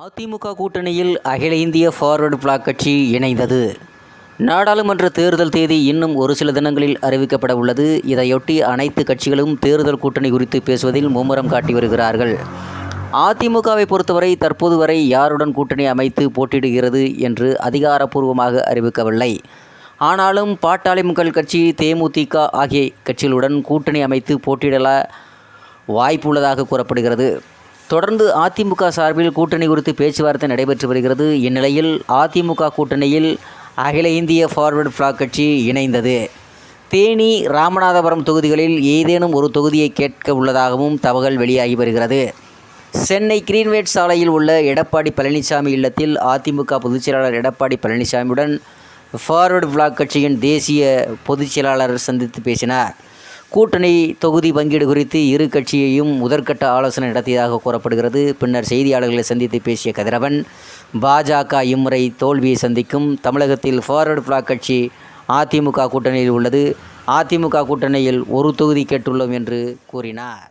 அதிமுக கூட்டணியில் அகில இந்திய ஃபார்வர்டு பிளாக் கட்சி இணைந்தது. நாடாளுமன்ற தேர்தல் தேதி இன்னும் ஒரு சில தினங்களில் அறிவிக்கப்பட உள்ளது. இதையொட்டி அனைத்து கட்சிகளும் தேர்தல் கூட்டணி குறித்து பேசுவதில் மும்முரம் காட்டி வருகிறார்கள். அதிமுகவை பொறுத்தவரை தற்போது வரை யாருடன் கூட்டணி அமைத்து போட்டியிடுகிறது என்று அதிகாரப்பூர்வமாக அறிவிக்கவில்லை. ஆனாலும் பாட்டாளி மக்கள் கட்சி தேமுதிக ஆகிய கட்சிகளுடன் கூட்டணி அமைத்து போட்டியிடல வாய்ப்பு உள்ளதாக கூறப்படுகிறது. தொடர்ந்து அதிமுக சார்பில் கூட்டணி குறித்து பேச்சுவார்த்தை நடைபெற்று வருகிறது. இந்நிலையில் அதிமுக கூட்டணியில் அகில இந்திய ஃபார்வர்டு பிளாக் கட்சி இணைந்தது. தேனி ராமநாதபுரம் தொகுதிகளில் ஏதேனும் ஒரு தொகுதியை கேட்க உள்ளதாகவும் தகவல் வெளியாகி வருகிறது. சென்னை கிரீன்வேட் சாலையில் உள்ள எடப்பாடி பழனிசாமி இல்லத்தில் அதிமுக பொதுச்செயலாளர் எடப்பாடி பழனிசாமியுடன் ஃபார்வர்டு பிளாக் கட்சியின் தேசிய பொதுச்செயலாளர் சந்தித்து பேசினார். கூட்டணி தொகுதி பங்கீடு குறித்து இரு கட்சியையும் முதற்கட்ட ஆலோசனை நடத்தியதாக கூறப்படுகிறது. பின்னர் செய்தியாளர்களை சந்தித்து பேசிய கதிரவன் பாஜக இம்முறை தோல்வியை சந்திக்கும். தமிழகத்தில் ஃபார்வர்டு பிளாக் கட்சி அதிமுக கூட்டணியில் உள்ளது. அதிமுக கூட்டணியில் ஒரு தொகுதி கேட்டுள்ளோம் என்று கூறினார்.